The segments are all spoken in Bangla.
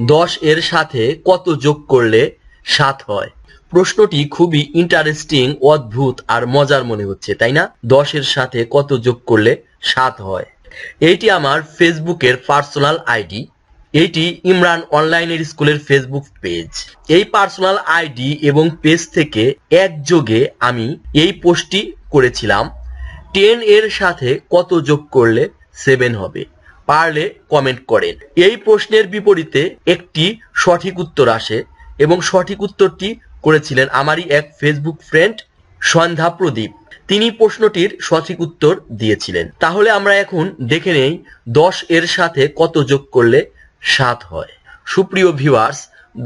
দশ এর সাথে কত যোগ করলে সাত হয়? প্রশ্নটি খুবই ইন্টারেস্টিং অদ্ভুত আর মজার মনে হচ্ছে, তাই না? দশের সাথে কত যোগ করলে সাত হয়? এইটি আমার ফেসবুকের পার্সোনাল আইডি। এইটি ইমরান অনলাইনের স্কুলের ফেসবুক পেজ। এই পার্সোনাল আইডি এবং পেজ থেকে একযোগে আমি এই পোস্টটি করেছিলাম। টেন এর সাথে কত যোগ করলে সেভেন হবে? পারলে কমেন্ট করেন। এই প্রশ্নের বিপরীতে একটি সঠিক উত্তর আসে এবং সঠিক উত্তরটি করেছিলেন আমারই এক ফেসবুক ফ্রেন্ড সন্ধ্যা প্রদীপ। তিনি প্রশ্নটির সঠিক উত্তর দিয়েছিলেন। তাহলে আমরা এখন দেখে নেই দশ এর সাথে কত যোগ করলে সাত হয়। সুপ্রিয় ভিউয়ার্স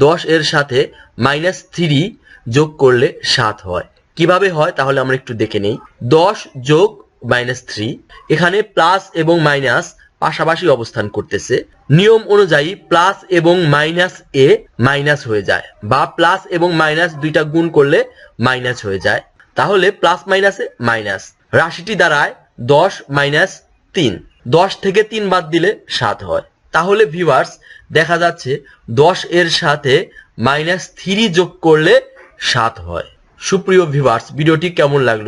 দশ এর সাথে মাইনাস থ্রি যোগ করলে সাত হয়। কীভাবে হয়? তাহলে আমরা একটু দেখে নেই। দশ যোগ মাইনাস থ্রি এখানে প্লাস এবং মাইনাস পাশাপাশি অবস্থান করতেছে। নিয়ম অনুযায়ী প্লাস এবং মাইনাস এ মাইনাস হয়ে যায় বা প্লাস এবং মাইনাস দুইটা গুণ করলে মাইনাস হয়ে যায়। তাহলে প্লাস মাইনাসে মাইনাস। রাশিটি দাঁড়ায় দশ মাইনাস তিন। দশ থেকে তিন বাদ দিলে সাত হয়। তাহলে ভিউয়ার্স দেখা যাচ্ছে দশ এর সাথে মাইনাস থ্রি যোগ করলে সাত হয়। সুপ্রিয় ভিউয়ার্স ভিডিওটি কেমন লাগল?